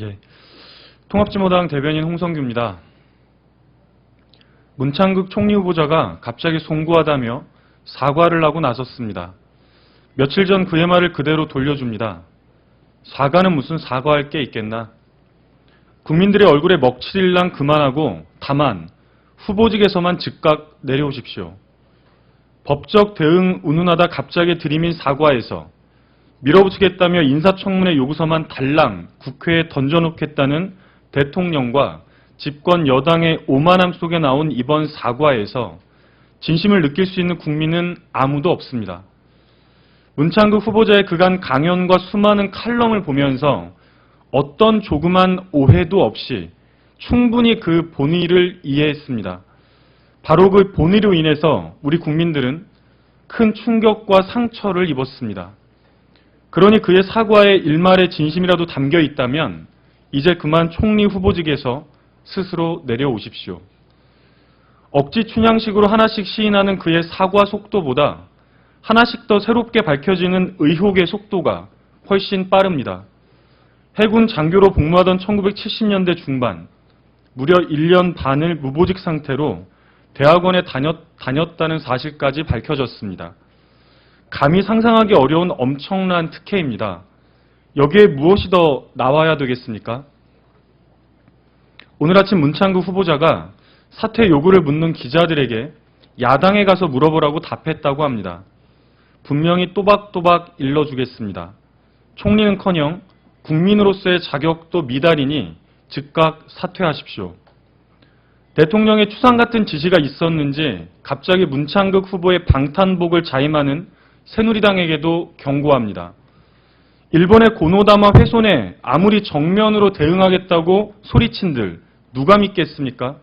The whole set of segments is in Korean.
예. 통합진보당 대변인 홍성규입니다. 문창극 총리 후보자가 갑자기 송구하다며 사과를 하고 나섰습니다. 며칠 전 그의 말을 그대로 돌려줍니다. 사과는 무슨 사과할 게 있겠나? 국민들의 얼굴에 먹칠일랑 그만하고 다만 후보직에서만 즉각 내려오십시오. 법적 대응 운운하다 갑자기 들이민 사과에서 밀어붙이겠다며 인사청문회 요구서만 달랑 국회에 던져놓겠다는 대통령과 집권 여당의 오만함 속에 나온 이번 사과에서 진심을 느낄 수 있는 국민은 아무도 없습니다. 문창극 후보자의 그간 강연과 수많은 칼럼을 보면서 어떤 조그만 오해도 없이 충분히 그 본의를 이해했습니다. 바로 그 본의로 인해서 우리 국민들은 큰 충격과 상처를 입었습니다. 그러니 그의 사과에 일말의 진심이라도 담겨 있다면 이제 그만 총리 후보직에서 스스로 내려오십시오. 억지 춘향식으로 하나씩 시인하는 그의 사과 속도보다 하나씩 더 새롭게 밝혀지는 의혹의 속도가 훨씬 빠릅니다. 해군 장교로 복무하던 1970년대 중반, 무려 1년 반을 무보직 상태로 대학원에 다녔, 다녔다는 사실까지 밝혀졌습니다. 감히 상상하기 어려운 엄청난 특혜입니다. 여기에 무엇이 더 나와야 되겠습니까? 오늘 아침 문창구 후보자가 사퇴 요구를 묻는 기자들에게 야당에 가서 물어보라고 답했다고 합니다. 분명히 또박또박 일러주겠습니다. 총리는커녕 국민으로서의 자격도 미달이니 즉각 사퇴하십시오. 대통령의 추상 같은 지시가 있었는지 갑자기 문창극 후보의 방탄복을 자임하는 새누리당에게도 경고합니다. 일본의 고노다마 훼손에 아무리 정면으로 대응하겠다고 소리친들 누가 믿겠습니까?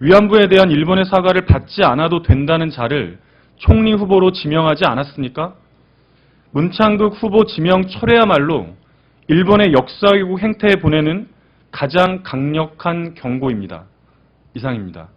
위안부에 대한 일본의 사과를 받지 않아도 된다는 자를 총리 후보로 지명하지 않았습니까? 문창극 후보 지명 철회야말로 일본의 역사 왜곡 행태에 보내는 가장 강력한 경고입니다. 이상입니다.